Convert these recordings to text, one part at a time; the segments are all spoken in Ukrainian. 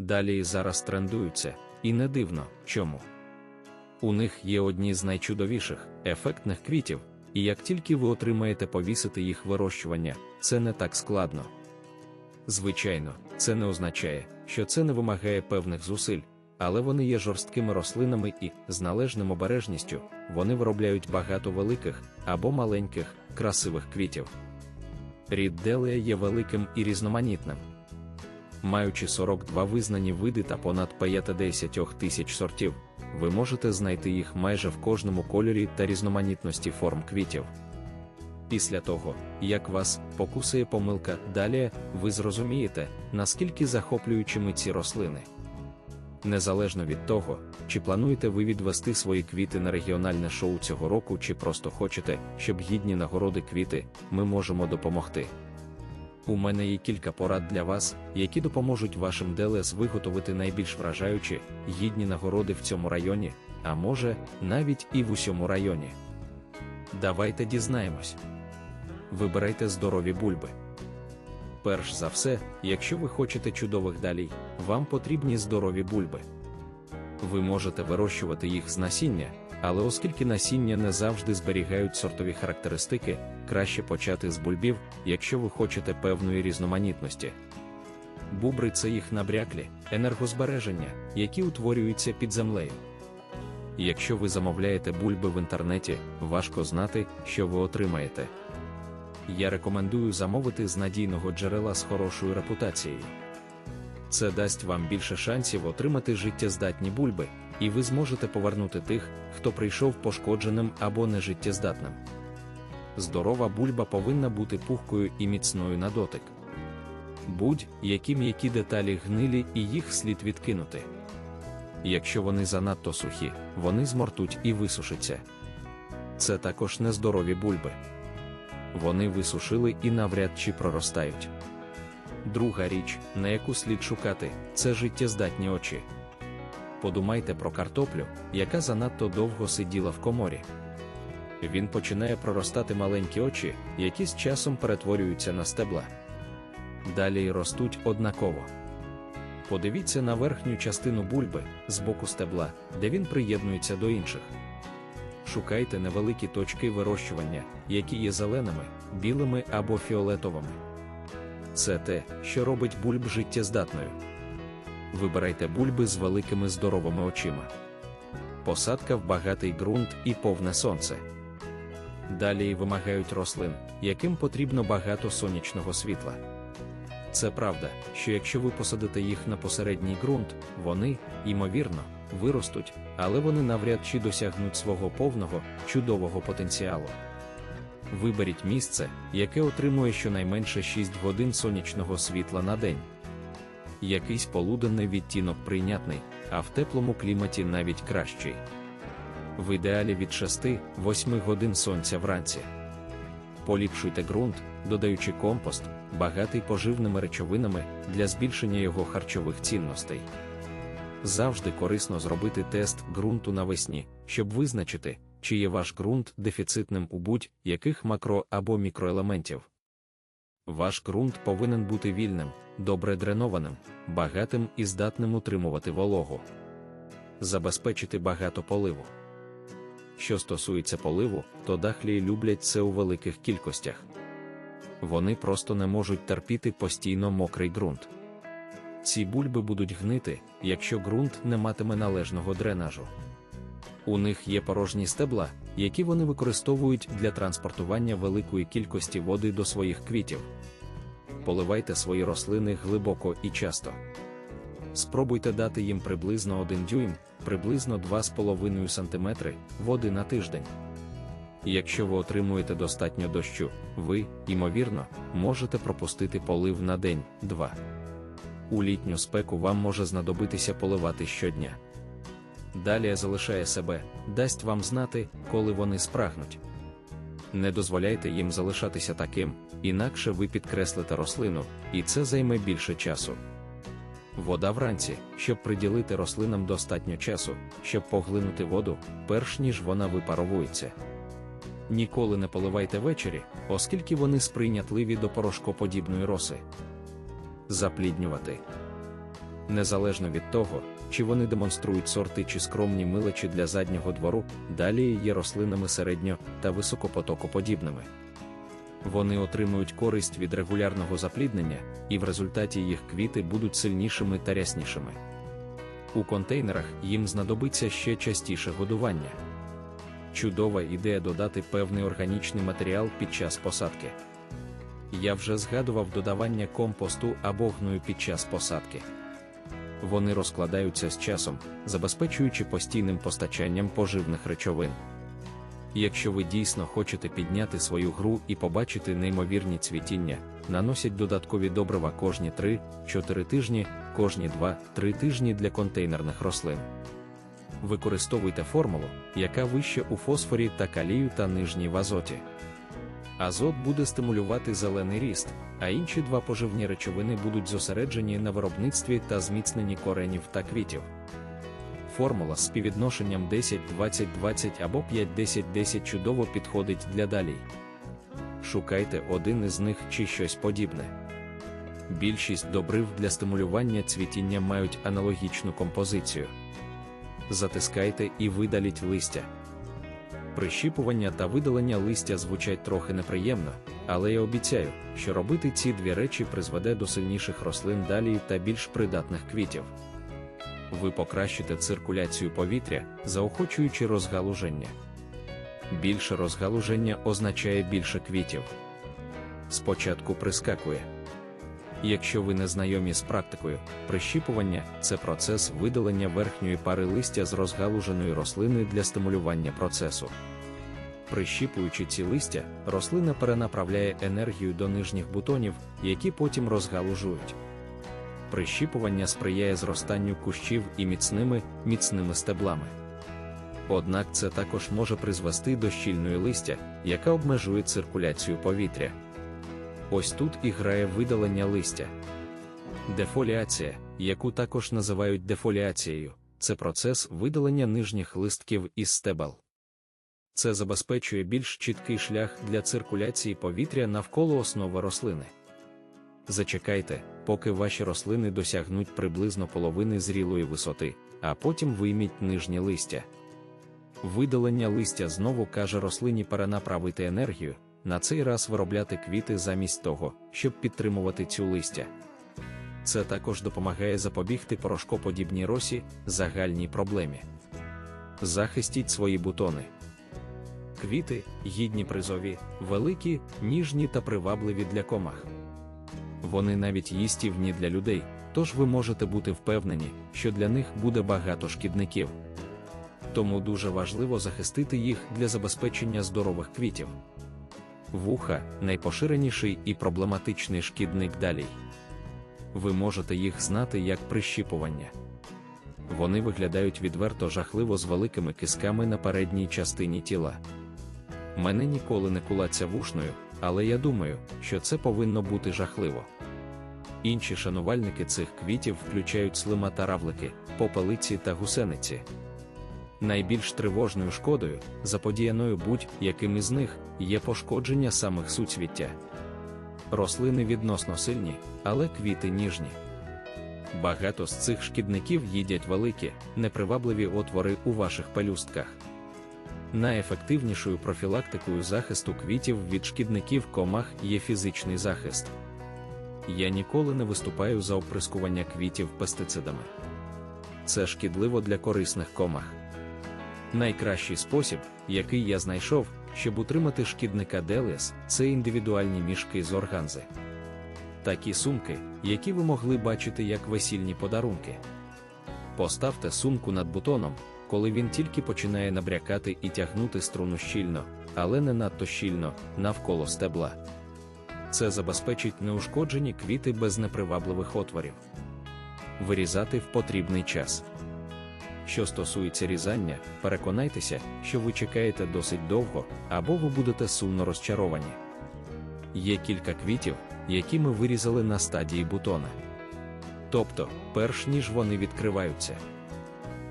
далі зараз трендуються, і не дивно, чому. У них є одні з найчудовіших, ефектних квітів, і як тільки ви отримаєте повісити їх вирощування, це не так складно. Звичайно, це не означає, що це не вимагає певних зусиль, але вони є жорсткими рослинами і, з належним обережністю, вони виробляють багато великих або маленьких, красивих квітів. Рід Делія є великим і різноманітним. Маючи 42 визнані види та понад 50 тисяч сортів, ви можете знайти їх майже в кожному кольорі та різноманітності форм квітів. Після того, як вас покусує помилка далі, ви зрозумієте, наскільки захоплюючими ці рослини. Незалежно від того, чи плануєте ви відвести свої квіти на регіональне шоу цього року, чи просто хочете, щоб гідні нагороди квіти, ми можемо допомогти. У мене є кілька порад для вас, які допоможуть вашим ДЛС виготовити найбільш вражаючі, гідні нагороди в цьому районі, а може, навіть і в усьому районі. Давайте дізнаємось. Вибирайте здорові бульби. Перш за все, якщо ви хочете чудових далій, вам потрібні здорові бульби. Ви можете вирощувати їх з насіння, але оскільки насіння не завжди зберігають сортові характеристики, краще почати з бульбів, якщо ви хочете певної різноманітності. Бубри це їх набряклі, енергозбереження, які утворюються під землею. Якщо ви замовляєте бульби в інтернеті, важко знати, що ви отримаєте. Я рекомендую замовити з надійного джерела з хорошою репутацією. Це дасть вам більше шансів отримати життєздатні бульби, і ви зможете повернути тих, хто прийшов пошкодженим або нежиттєздатним. Здорова бульба повинна бути пухкою і міцною на дотик. Будь-які м'які деталі гнилі і їх слід відкинути. Якщо вони занадто сухі, вони змортуть і висушаться. Це також нездорові бульби. Вони висушили і навряд чи проростають. Друга річ, на яку слід шукати, це життєздатні очі. Подумайте про картоплю, яка занадто довго сиділа в коморі. Він починає проростати маленькі очі, які з часом перетворюються на стебла. Далі й ростуть однаково. Подивіться на верхню частину бульби з боку стебла, де він приєднується до інших. Шукайте невеликі точки вирощування, які є зеленими, білими або фіолетовими. Це те, що робить бульб життєздатною. Вибирайте бульби з великими здоровими очима. Посадка в багатий ґрунт і повне сонце. Далі вимагають рослин, яким потрібно багато сонячного світла. Це правда, що якщо ви посадите їх на посередній ґрунт, вони, ймовірно, виростуть, але вони навряд чи досягнуть свого повного, чудового потенціалу. Виберіть місце, яке отримує щонайменше 6 годин сонячного світла на день. Якийсь полуденний відтінок прийнятний, а в теплому кліматі навіть кращий. В ідеалі від 6-8 годин сонця вранці. Поліпшуйте ґрунт, додаючи компост, багатий поживними речовинами для збільшення його харчових цінностей. Завжди корисно зробити тест ґрунту навесні, щоб визначити, чи є ваш ґрунт дефіцитним у будь-яких макро або мікроелементів. Ваш ґрунт повинен бути вільним, добре дренованим, багатим і здатним утримувати вологу. Забезпечити багато поливу. Що стосується поливу, то дахлії люблять це у великих кількостях. Вони просто не можуть терпіти постійно мокрий ґрунт. Ці бульби будуть гнити, якщо ґрунт не матиме належного дренажу. У них є порожні стебла, які вони використовують для транспортування великої кількості води до своїх квітів. Поливайте свої рослини глибоко і часто. Спробуйте дати їм приблизно 1 дюйм, приблизно 2,5 см води на тиждень. Якщо ви отримуєте достатньо дощу, ви, ймовірно, можете пропустити полив на день-два. У літню спеку вам може знадобитися поливати щодня. Далі залишає себе, дасть вам знати, коли вони спрагнуть. Не дозволяйте їм залишатися таким, інакше ви підкреслите рослину, і це займе більше часу. Вода вранці, щоб приділити рослинам достатньо часу, щоб поглинути воду, перш ніж вона випаровується. Ніколи не поливайте ввечері, оскільки вони сприйнятливі до порошкоподібної роси. Запліднювати. Незалежно від того, чи вони демонструють сорти чи скромні миличі для заднього двору, далі є рослинами середньо та високопотокоподібними. Вони отримують користь від регулярного запліднення, і в результаті їх квіти будуть сильнішими та ряснішими. У контейнерах їм знадобиться ще частіше годування. Чудова ідея додати певний органічний матеріал під час посадки. Я вже згадував додавання компосту або гною під час посадки. Вони розкладаються з часом, забезпечуючи постійним постачанням поживних речовин. Якщо ви дійсно хочете підняти свою гру і побачити неймовірні цвітіння, наносять додаткові добрива кожні 3-4 тижні, кожні 2-3 тижні для контейнерних рослин. Використовуйте формулу, яка вища у фосфорі та калію та нижній в азоті. Азот буде стимулювати зелений ріст, а інші два поживні речовини будуть зосереджені на виробництві та зміцненні коренів та квітів. Формула з співвідношенням 10-20-20 або 5-10-10 чудово підходить для далій. Шукайте один із них чи щось подібне. Більшість добрив для стимулювання цвітіння мають аналогічну композицію. Затискайте і видаліть листя. Прищіпування та видалення листя звучать трохи неприємно, але я обіцяю, що робити ці дві речі призведе до сильніших рослин далі та більш придатних квітів. Ви покращите циркуляцію повітря, заохочуючи розгалуження. Більше розгалуження означає більше квітів. Спочатку прискакує. Якщо ви не знайомі з практикою, прищіпування це процес видалення верхньої пари листя з розгалуженої рослини для стимулювання процесу. Прищіпуючи ці листя, рослина перенаправляє енергію до нижніх бутонів, які потім розгалужують. Прищіпування сприяє зростанню кущів і міцними, міцними стеблами. Однак це також може призвести до щільної листя, яка обмежує циркуляцію повітря. Ось тут і грає видалення листя. Дефоліація, яку також називають дефоліацією, це процес видалення нижніх листків із стебел. Це забезпечує більш чіткий шлях для циркуляції повітря навколо основи рослини. Зачекайте, поки ваші рослини досягнуть приблизно половини зрілої висоти, а потім вийміть нижнє листя. Видалення листя знову каже рослині перенаправити енергію, на цей раз виробляти квіти замість того, щоб підтримувати цю листя. Це також допомагає запобігти порошкоподібній росі, загальній проблемі. Захистіть свої бутони. Квіти гідні призові, великі, ніжні та привабливі для комах. Вони навіть їстівні для людей, тож ви можете бути впевнені, що для них буде багато шкідників. Тому дуже важливо захистити їх для забезпечення здорових квітів. Вуха найпоширеніший і проблематичний шкідник далій. Ви можете їх знати як прищіпування. Вони виглядають відверто жахливо з великими кисками на передній частині тіла. Мене ніколи не кулаться вушною, але я думаю, що це повинно бути жахливо. Інші шанувальники цих квітів включають слима та равлики, попелиці та гусениці. Найбільш тривожною шкодою, заподіяною будь-яким із них, є пошкодження самих суцвіття. Рослини відносно сильні, але квіти ніжні. Багато з цих шкідників їдять великі, непривабливі отвори у ваших пелюстках. Найефективнішою профілактикою захисту квітів від шкідників комах є фізичний захист. Я ніколи не виступаю за оприскування квітів пестицидами. Це шкідливо для корисних комах. Найкращий спосіб, який я знайшов, щоб утримати шкідника Делес, це індивідуальні мішки з органзи. Такі сумки, які ви могли бачити як весільні подарунки. Поставте сумку над бутоном, коли він тільки починає набрякати і тягнути струну щільно, але не надто щільно, навколо стебла. Це забезпечить неушкоджені квіти без непривабливих отворів. Вирізати в потрібний час. Що стосується різання, переконайтеся, що ви чекаєте досить довго, або ви будете сумно розчаровані. Є кілька квітів, які ми вирізали на стадії бутона. Тобто, перш ніж вони відкриваються.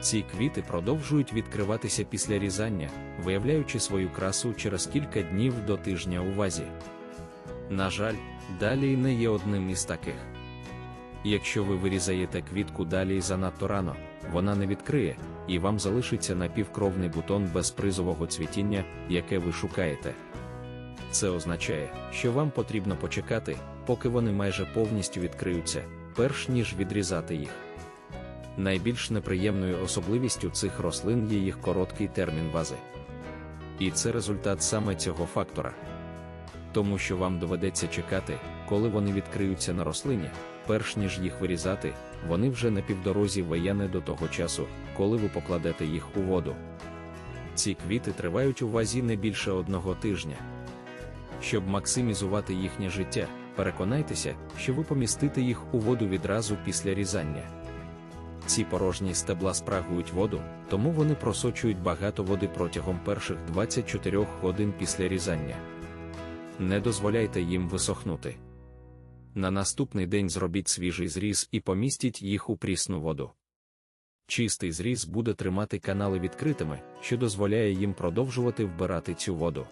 Ці квіти продовжують відкриватися після різання, виявляючи свою красу через кілька днів до тижня у вазі. На жаль, далі не є одним із таких. Якщо ви вирізаєте квітку далі і занадто рано, вона не відкриє, і вам залишиться напівкровний бутон без призового цвітіння, яке ви шукаєте. Це означає, що вам потрібно почекати, поки вони майже повністю відкриються, перш ніж відрізати їх. Найбільш неприємною особливістю цих рослин є їх короткий термін вази. І це результат саме цього фактора. Тому що вам доведеться чекати, коли вони відкриються на рослині, перш ніж їх вирізати, вони вже на півдорозі вияне до того часу, коли ви покладете їх у воду. Ці квіти тривають у вазі не більше одного тижня. Щоб максимізувати їхнє життя, переконайтеся, що ви помістите їх у воду відразу після різання. Ці порожні стебла спрагують воду, тому вони просочують багато води протягом перших 24 годин після різання. Не дозволяйте їм висохнути. На наступний день зробіть свіжий зріз і помістіть їх у прісну воду. Чистий зріз буде тримати канали відкритими, що дозволяє їм продовжувати вбирати цю воду.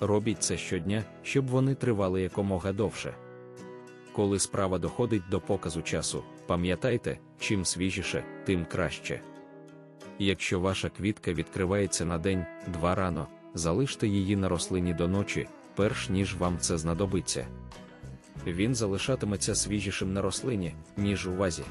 Робіть це щодня, щоб вони тривали якомога довше. Коли справа доходить до показу часу, пам'ятайте, чим свіжіше, тим краще. Якщо ваша квітка відкривається на день-два рано, залиште її на рослині до ночі, перш ніж вам це знадобиться. Він залишатиметься свіжішим на рослині, ніж у вазі.